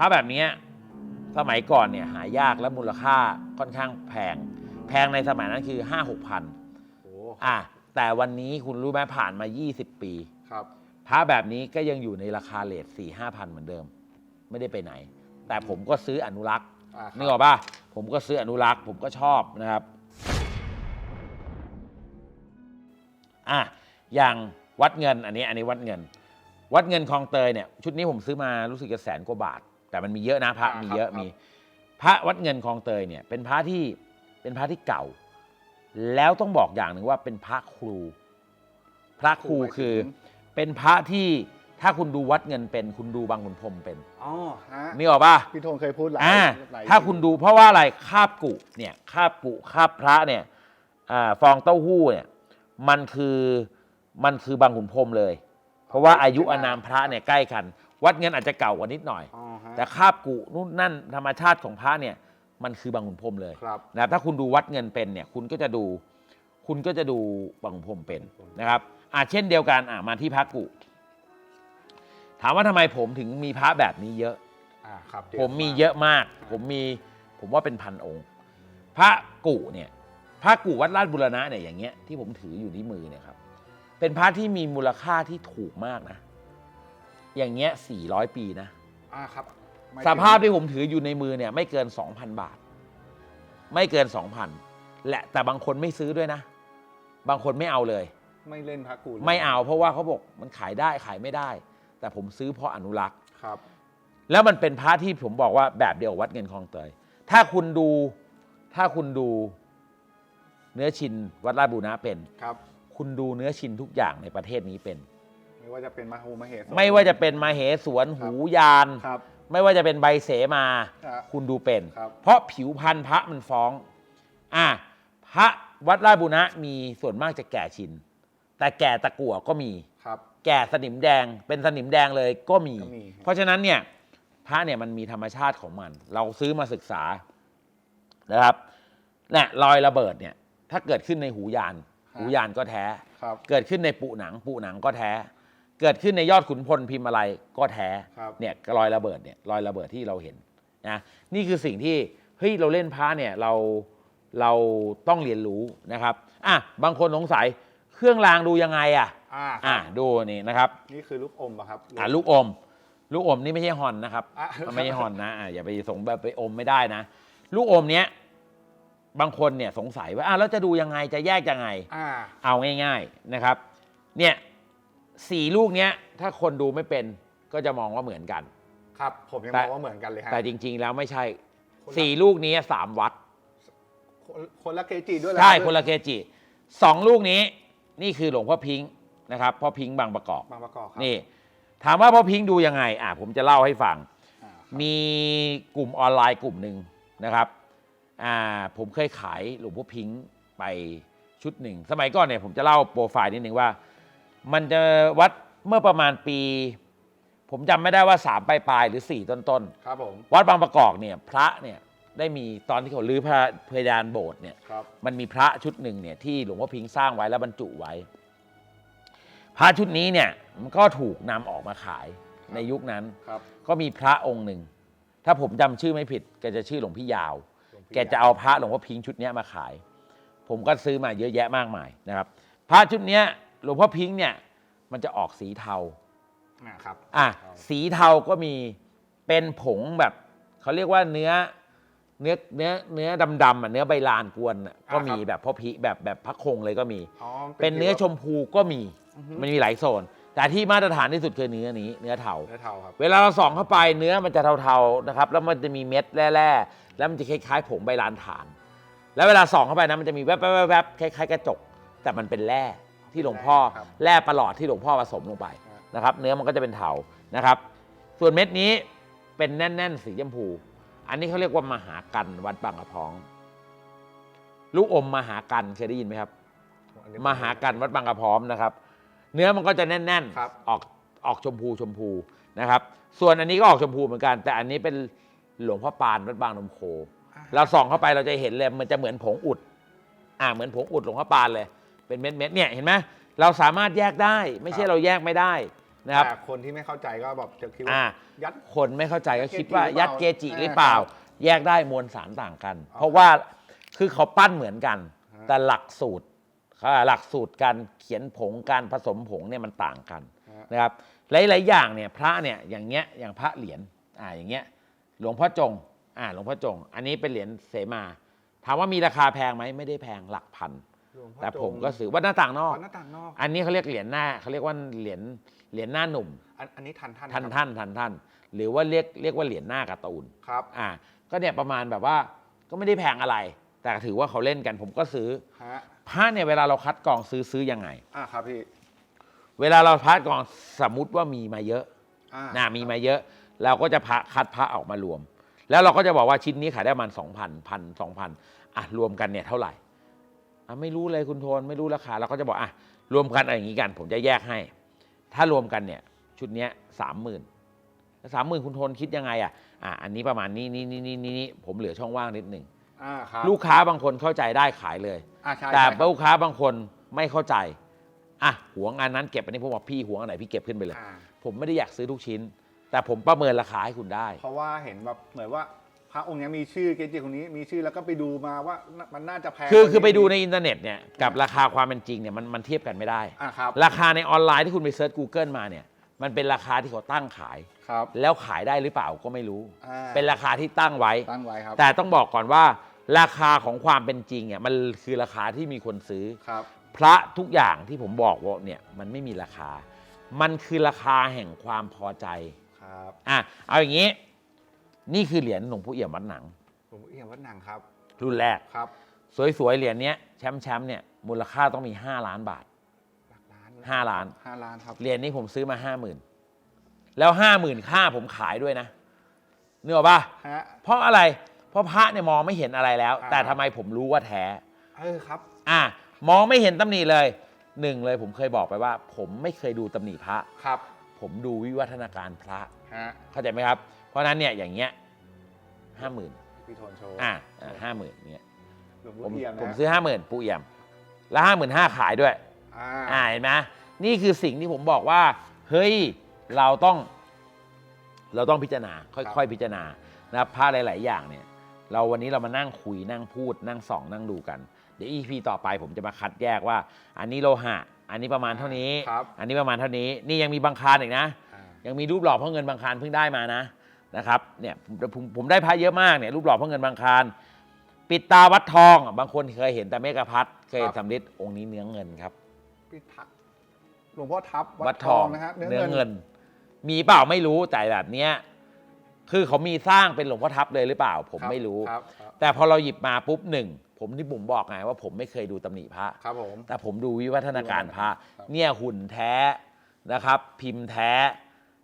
ระแบบเนี้ยสมัยก่อนเนี่ยหายากและมูลค่าค่อนข้างแพง แพงในสมัยนั้นคือ 5 6พันโอ้อะแต่วันนี้คุณรู้ไหมผ่านมา 20 ปีครับพระแบบนี้ก็ยังอยู่ในราคาเลท4 5พันเหมือนเดิม ไม่ได้ไปไหน แต่ผมก็ซื้ออนุรักษ์อ่าครับนึกออกป่ะผมก็ซื้ออนุรักษ์ ผมก็ชอบนะครับอะอย่างวัดเงินอันนี้อันนี้วัดเงิน วัดเงินคลองเตยเนี่ยชุดนี้ผมซื้อมารู้สึกจะแสนกว่าบาท แต่มันมีเยอะนะพระมีเยอะมี พระวัดเงินคลองเตยเนี่ย เป็นพระที่เป็นพระที่เก่า แล้วต้องบอกอย่างหนึ่งว่าเป็นพระครู พระครูคือเป็นพระที่ถ้าคุณดูวัดเงินเป็น คุณดูบางขุนพรหมเป็นอ๋อฮะนี่ออกป่ะพี่โทนเคยพูดหลายอ่าหลายถ้าคุณดูเพราะว่าอะไรคาบกุเนี่ยคาบกุคาบพระเนี่ยอ่าฟองเต้าหู้เนี่ยมันคือมันคือบางขุนพรหมเลย เพราะว่าอายุอานามพระเนี่ยใกล้กัน วัดเงินอาจจะเก่ากว่านิดหน่อย อ๋อฮะ แต่คาบกุนู่นนั่นธรรมชาติของพระเนี่ยมันคือบางขุนพรหมเลยครับ นะถ้าคุณดูวัดเงินเป็นเนี่ยคุณก็จะดู คุณก็จะดูบางขุนพรหมเป็นนะครับอ่าเช่นเดียวกันอ่ามาที่พระกุ ถามว่าทำไมผมถึงมีพระแบบนี้เยอะ อ่าครับผมมีเยอะมาก ผมมีผมว่าเป็นพันองค์ พระกุเนี่ยพระกุวัดราชบุรณะเนี่ยอย่างเงี้ยที่ผมถืออยู่ที่มือเนี่ยครับ เป็นพระที่มีมูลค่าที่ถูกมากนะ อย่างเงี้ย400 ปีนะ อ่าครับไม่สภาพที่ผมถืออยู่ในมือเนี่ยไม่เกิน 2,000 บาท ไม่เกิน 2,000 และแต่บางคนไม่ซื้อด้วยนะ บางคนไม่เอาเลย ไม่เล่นพระกูลยไม่เอาเพราะว่าเขาบอกมันขายได้ขายไม่ได้ แต่ผมซื้อเพราะอนุรักษ์ ครับ แล้วมันเป็นพระที่ผมบอกว่าแบบเดียวกับวัดเงินคลองเตย ถ้าคุณดูถ้าคุณดูเนื้อชินวัดราชบูรณะเป็น ครับ คุณดูเนื้อชินทุกอย่างในประเทศนี้เป็น ไม่ว่าจะเป็นมหามาเหสไม่ว่าจะเป็นมาเหสวนหูยาน ครับ ไม่ว่าจะเป็นใบเสมา ครับคุณดูเป็น ครับ เพราะผิวพันธุ์พระมันฟ้อง อะพระวัดราชบูรณะมีส่วนมากจะแก่ชิน แต่แก่ตะกั่วก็มี ครับ แก่สนิมแดงเป็นสนิมแดงเลยก็มี ก็มี เพราะฉะนั้นเนี่ยพระเนี่ยมันมีธรรมชาติของมัน เราซื้อมาศึกษานะครับเนี่ยรอยระเบิดเนี่ยถ้าเกิดขึ้นในหูยาน หูยานก็แท้ ครับ เกิดขึ้นในปุหนังปุหนังก็แท้ เกิดขึ้นในยอดขุนพลพิมพ์อะไรก็แท้ครับ เนี่ยรอยระเบิดเนี่ยรอยระเบิดที่เราเห็นนะนี่คือสิ่งที่เฮ้ยเราเล่นพระเนี่ยเราเราต้องเรียนรู้นะครับอะบางคนสงสัยเครื่องรางดูยังไงอะอ่าอะดูนี่นะครับนี่คือลูกอมอะครับ อะลูกอม ลูกอมนี่ไม่ใช่ฮอนนะครับอะ มันไม่ใช่ฮอนนะอะอย่าไปสงแบบไปอมไม่ได้นะ ลูกอมเนี้ยบางคนเนี่ยสงสัยว่าอะแล้วจะดูยังไงจะแยกยังไง อ่า เอาง่าย ๆนะครับ เนี่ย สี่ลูกเนี้ยถ้าคนดูไม่เป็นก็จะมองว่าเหมือนกัน ครับ ผมยังแต่มองว่าเหมือนกันเลยฮะแต่จริง ๆ แล้วไม่ใช่คนละสี่ลูกนี้สามวัด คนคนละเกจิด้วยเหรอใช่รับคนละเกจิสองลูกนี้นี่คือหลวงพ่อพิงค์นะครับพ่อพิงค์บางประกอบ บางประกอบครับนี่ ถามว่าพ่อพิงค์ดูยังไงอะผมจะเล่าให้ฟัง อ่าครับมีกลุ่มออนไลน์กลุ่มหนึ่งนะครับอ่าผมเคยขายหลวงพ่อพิงค์ไปชุดหนึ่ง สมัยก่อนเนี่ยผมจะเล่าโปรไฟล์นิดนึงว่า มันจะวัดเมื่อประมาณปี ผมจำไม่ได้ว่า 3 ปลายปลายๆหรือ 4 ต้นต้นครับผมๆวัดบางประกอบเนี่ยพระเนี่ยได้มีตอนที่เขาลื้อพระเพดานโบสถ์เนี่ย ครับมันมีพระชุดหนึ่งเนี่ยที่หลวงพ่อพิงค์สร้างไว้แล้วบรรจุไว้ พระชุดนี้เนี่ยมันก็ถูกนำออกมาขายในยุคนั้น ครับก็มีพระองค์หนึ่ง ถ้าผมจำชื่อไม่ผิดแกจะชื่อหลวงพี่ยาวหลวงพี่แกจะเอาพระหลวงพ่อพิงค์ชุดเนี้ยมาขาย ผมก็ซื้อมาเยอะแยะมากมายนะครับ พระชุดเนี้ย หลวงพ่อพิงค์เนี่ยมันจะออกสีเทาอ่าครับ อะครับสีเทาก็มีเป็นผงแบบเขาเรียกว่าเนื้อเนื้อเนื้อเนื้อดำๆอะเนื้อใบลานกวนอะก็มีแบบพ่อพิแบบแบบพระคงเลยก็มี อ๋อเป็นเนื้อชมพูก็มีอือฮึมันมีหลายโซน แต่ที่มาตรฐานที่สุดคือเนื้อนี้ เนื้อเทา เนื้อเทาครับ เวลาเราส่องเข้าไปเนื้อมันจะเทาๆนะครับ แล้วมันจะมีเม็ดแร่ๆแล้วมันจะคล้ายๆผงใบลานฐาน แล้วเวลาส่องเข้าไปนะมันจะมีแวบๆๆๆคล้ายๆกระจก แต่มันเป็นแร่ ที่หลวงพ่อครับแร่ประหลอดที่หลวงพ่อผสมลงไปครับ นะครับ เนื้อมันก็จะเป็นเทานะครับ ส่วนเม็ดนี้เป็นแน่น ๆ สีชมพู อันนี้เขาเรียกว่ามหากันวัดบางกระพร้อง ลูกอมมหากันเคยได้ยินไหมครับ อันนี้ มหากันวัดบางกระพร้อมนะครับ เนื้อมันก็จะแน่นครับๆออกออกชมพูชมพูนะครับ ส่วนอันนี้ก็ออกชมพูเหมือนกัน แต่อันนี้เป็นหลวงพ่อปานวัดบางนมโคอ่าเราส่องเข้าไปเราจะเห็นเลยมันจะเหมือนผงอุด อ่าเหมือนผงอุดหลวงพ่อปานเลย เป็นเม็ดๆเนี่ยเห็นไหมเราสามารถแยกได้ไม่ใช่เราแยกไม่ได้นะครับ แต่คนที่ไม่เข้าใจก็แบบจะคิดว่าอ่า ยัด คนไม่เข้าใจก็คิดว่าเกจิยัดเกจิหรือเปล่าอ่า แยกได้มวลสารต่างกันอ๋อเพราะว่าคือเขาปั้นเหมือนกัน ฮะ แต่หลักสูตรอ่าหลักสูตรการเขียนผงการผสมผงเนี่ยมันต่างกันฮะนะครับหลายๆอย่างเนี่ยพระเนี่ยอย่างเงี้ยอย่างพระเหรียญอ่าอย่างเงี้ยหลวงพ่อจงอ่าหลวงพ่อจง อันนี้เป็นเหรียญเสมาถามว่ามีราคาแพงไหมไม่ได้แพงหลักพันหลวงพ่อ แต่จงผมก็ซื้อว่าหน้าต่างนอก หน้าต่างนอก อันนี้เขาเรียกเหรียญหน้าเขาเรียกว่าเหรียญเหรียญหน้าหนุ่ม อันอันนี้ทันท่านท่านครับท่านท่านท่าน หรือว่าเรียกเรียกว่าเหรียญหน้าการ์ตูนครับอ่าก็เนี่ยประมาณแบบว่าก็ไม่ได้แพงอะไร แต่ถือว่าเขาเล่นกันผมก็ซื้อฮะพระเนี่ยเวลาเราคัดกรองซื้อซื้อยังไงอ่าครับพี่เวลาเราคัดกรองสมมติว่ามีมาเยอะอ่านะมีมาเยอะ เราก็จะพระคัดพระออกมารวม แล้วเราก็จะบอกว่าชิ้นนี้ขายได้ประมาณสองพันพันสองพันอะรวมกันเนี่ยเท่าไหร่ อะไม่รู้เลยคุณโทนไม่รู้ราคาเราก็จะบอกอะรวมกันอะไรอย่างนี้กัน ผมจะแยกให้ ถ้ารวมกันเนี่ยชุดเนี้ยสามหมื่นสามหมื่นคุณโทนคิดยังไงอะอะอันนี้ประมาณนี้นี่นี่นี่นี่นี่ผมเหลือช่องว่างนิดหนึ่งอ่าครับลูกค้าบางคนเข้าใจได้ขายเลย อ่าใช่แต่ใช่ครับลูกค้าบางคนไม่เข้าใจอะหวงอันนั้นเก็บอันนี้ผมบอกพี่หวงอันไหนพี่เก็บขึ้นไปเลย อ่าผมไม่ได้อยากซื้อทุกชิ้น แต่ผมประเมินราคาให้คุณได้ เพราะว่าเห็นแบบเหมือนว่า พระองค์เนี้ยมีชื่อเกจิคนนี้มีชื่อแล้วก็ไปดูมาว่ามันน่าจะแพงคือกว่าคือไปดูในนี้อินเทอร์เน็ตเนี่ยกับราคาความเป็นจริงเนี่ยมันมันเทียบกันไม่ได้ อ่าครับราคาในออนไลน์ที่คุณไปเซิร์ช Google มาเนี่ยมันเป็นราคาที่เขาตั้งขาย ครับ แล้วขายได้หรือเปล่าก็ไม่รู้ อ่า เป็นราคาที่ตั้งไว้ ตั้งไว้ครับแต่ต้องบอกก่อนว่า ราคาของความเป็นจริงอะมันคือราคาที่มีคนซื้อ ครับพระทุกอย่างที่ผมบอกว่าเนี่ยมันไม่มีราคา มันคือราคาแห่งความพอใจ ครับ อะเอาอย่างนี้ นี่คือเหรียญหลวงปู่เอี่ยมวัดหนังหลวงพ่อเอี่ยมวัดหนังครับรุ่นแรกครับ สวยๆเหรียญเนี้ยแชมป์แชมป์เนี่ยมูลค่าต้องมี 5 ล้านบาทหลักล้านห้าล้านห้าล้านครับเหรียญนี้ผมซื้อมา5 0,000แล้ว5 0,000ค่าผมขายด้วยนะเนื้ออกป่ะฮะเพราะอะไร เพราะพระเนี่ยมองไม่เห็นอะไรแล้วอ่าแต่ทำไมผมรู้ว่าแท้เออครับ อะมองไม่เห็นตำหนิเลยหนึ่งเลยผมเคยบอกไปว่า ผมไม่เคยดูตำหนิพระครับ ผมดูวิวัฒนาการพระฮะเข้าใจไหมครับ เพราะฉะนั้นเนี่ยอย่างเงี้ย ห้าหมื่นพี่โทนโชว์อะห้าหมื่นเนี่ยหลวงผพ่อมเอี่ยมนะผมซื้อห้าหมื่นปูเอี่ยม แล้วห้าหมื่นห้าขายด้วย อ่าอ่าเห็นไหมนี่คือสิ่งที่ผมบอกว่า เฮ้ย เราต้อง เราต้องพิจารณา ค่อยๆ พิจารณานะครับพระหลาย ๆ อย่างเนี่ย เราวันนี้เรามานั่งคุยนั่งพูด นั่งส่อง นั่งดูกัน เดี๋ยว EP ต่อไปผมจะมาคัดแยกว่า อันนี้โลหะ อันนี้ประมาณเท่านี้ ครับอันนี้ประมาณเท่านี้ นี่ยังมีบางคานอีกนะ อ่ายังมีรูปหล่อพ่อเงินบางคารเพิ่งได้มานะ นะครับเนี่ยผมผมผมได้พระเยอะมากเนี่ยรูปหล่อพ่อเงินบางคารปิดตาวัดทองอะบางคนเคยเห็นแต่เมกะพัดเคยเห็นสำริดองค์นี้เนื้อเงินครับ พี่ทักหลวงพ่อทับวัดทองนะฮะเนื้อเงิน มีเปล่าไม่รู้แต่แบบเนี้ยคือเขามีสร้างเป็นหลวงพ่อทับเลยหรือเปล่า ผมครับไม่รู้ครับครับแต่พอเราหยิบมาปุ๊บหนึ่งผมที่ผมบอกไงว่าผมไม่เคยดูตำหนิพระ ครับผม แต่ผมดูวิวัฒนาการพระ ครับ เนี่ยหุ่นแท้นะครับ พิมพ์แท้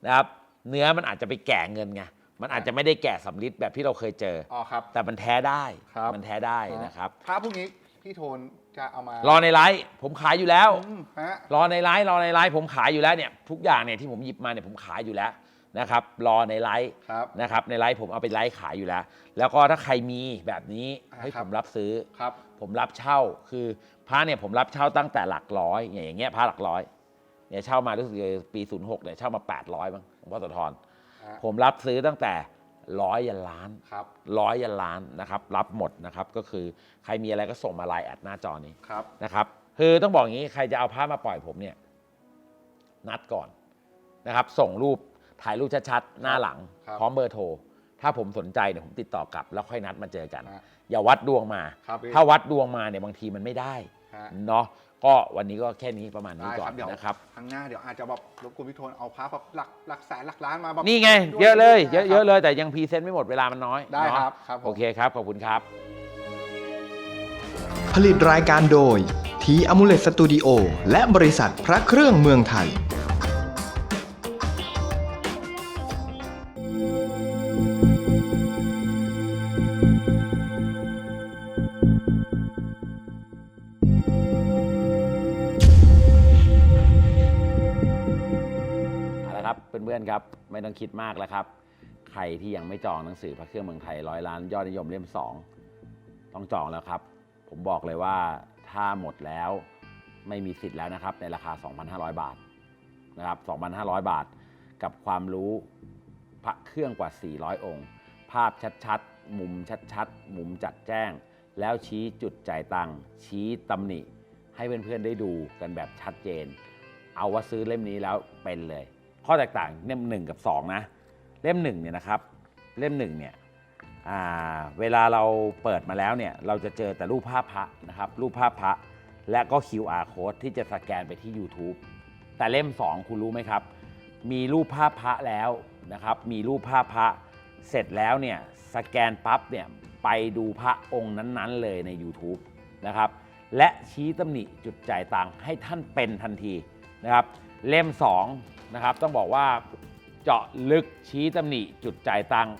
นะครับ เนื้อมันอาจจะไปแก่เงินไงมันอาจจะไม่ได้แก่สำลิดแบบที่เราเคยเจอ อ๋อครับ แต่มันแท้ได้ครับ มันแท้ได้นะครับ พระพวกนี้พี่โทนจะเอามารรอในไลฟ์ผมขายอยู่แล้ว อืมฮะ รอในไลฟ์รอในไลฟ์ผมขายอยู่แล้วเนี่ยทุกอย่างเนี่ยที่ผมหยิบมาเนี่ยผมขายอยู่แล้วนะครับ รอในไลฟ์ครับ นะครับในไลฟ์ผมเอาไปไลฟ์ขายอยู่แล้ว แล้วก็ถ้าใครมีแบบนี้อ่าให้ครัผบมรับซื้อ ครับ ผมรับเช่าคือพระเนี่ยผมรับเช่าตั้งแต่หลักร้อยอย่างอย่างเงี้ยพระหลักร้อยเนี่ยเช่ามารู้สึกจะปี 06เนี่ยเช่ามา 800บ้างหล วงพ่อโสธรฮะผมรับซื้อตั้งแต่ร้อยยันล้านครับร้อยยันล้านนะครับ รับหมดนะครับ ก็คือใครมีอะไรก็ส่งมาไลน์แอดหน้าจอนี้ครับนะครับ คือต้องบอกอย่างนี้ใครจะเอาพระมาปล่อยผมเนี่ย นัดก่อนนะครับ ส่งรูปถ่ายรูปชัดๆหน้าหลัง ครับพร้อมเบอร์โทร ถ้าผมสนใจเนี่ยผมติดต่อกลับ แล้วค่อยนัดมาเจอกัน ฮะอย่าวัดดวงมา ครับพี่ ถ้าวัดดวงมาเนี่ยบางทีมันไม่ได้ฮะ เนาะ ก็วันนี้ก็แค่นี้ประมาณนี้ได้ก่อคนรับเดี๋ยวนะครับ ครั้งหน้าเดี๋ยวอาจจะแบบรบกวนพี่โทนเอาพระแบบหลักหลักแสนหลักล้านมาแบบนี่ไงด้วยเยอะเลยด้วยนเยอะคเยรับอะเลยแต่ยังพรีเซนต์ไม่หมดเวลามันน้อยได้เนาะครับครับผม โอเคครับ ขอบคุณครับ ผลิตรายการโดย ทีอ m u l e t Studio และบริษัทพระเครื่องเมืองไทย เพื่อนๆครับ ไม่ต้องคิดมากแล้วครับ ใครที่ยังไม่จองหนังสือพระเครื่องเมืองไทยร้อยล้านยอดนิยมเล่มสองต้องจองแล้วครับ ผมบอกเลยว่าถ้าหมดแล้วไม่มีสิทธิ์แล้วนะครับ ในราคา 2,500 บาทนะครับ 2,500 บาท กับความรู้พระเครื่องกว่า 400 องค์ ภาพชัดๆ มุมชัดๆ มุมจัดแจ้ง แล้วชี้จุดจ่ายตังค์ชี้ตำหนิ ให้เพื่อนๆได้ดูกันแบบชัดเจน เอาว่าซื้อเล่มนี้แล้วเป็นเลย ข้อแตกต่างเล่มหนึ่งกับ 2 นะ เล่มหนึ่งเนี่ยนะครับ เล่มหนึ่งเนี่ยเวลาเราเปิดมาแล้วเนี่ยเราจะเจอแต่รูปภาพพระนะครับ รูปภาพพระและก็ QR code ที่จะสแกนไปที่ YouTube แต่เล่ม 2 คุณรู้ไหมครับ มีรูปภาพพระแล้วนะครับ มีรูปภาพพระเสร็จแล้วเนี่ยสแกนปั๊บเนี่ยไปดูพระองค์นั้นๆ เลยใน YouTube นะครับ และชี้ตำหนิจุดจ่ายตังค์ให้ท่านเป็นทันทีนะครับ เล่ม 2 นะครับ ต้องบอกว่าเจาะลึกชี้ตำหนิจุดจ่ายตังค์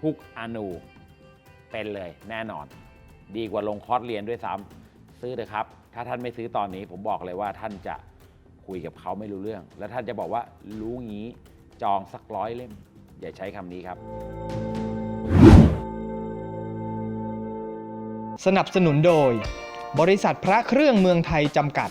ทุกอนูเป็นเลยแน่นอน ดีกว่าลงคอร์สเรียนด้วยซ้ำซื้อเถอะครับ ถ้าท่านไม่ซื้อตอนนี้ผมบอกเลยว่าท่านจะคุยกับเขาไม่รู้เรื่อง แล้วท่านจะบอกว่ารู้งี้จองสักร้อยเล่ม อย่าใช้คำนี้ครับ สนับสนุนโดย บริษัทพระเครื่องเมืองไทยจำกัด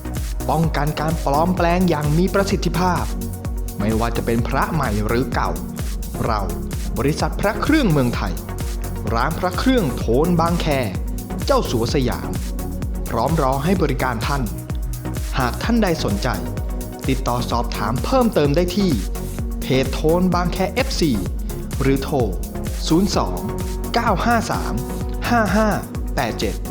ป้องกันการปลอมแปลงอย่างมีประสิทธิภาพ ไม่ว่าจะเป็นพระใหม่หรือเก่า เราบริษัทพระเครื่องเมืองไทย ร้านพระเครื่องโทนบางแค เจ้าสัวสยาม พร้อมรอให้บริการท่าน หากท่านใดสนใจ ติดต่อสอบถามเพิ่มเติมได้ที่ เพจโทนบางแค FC หรือโทร 02 953 5587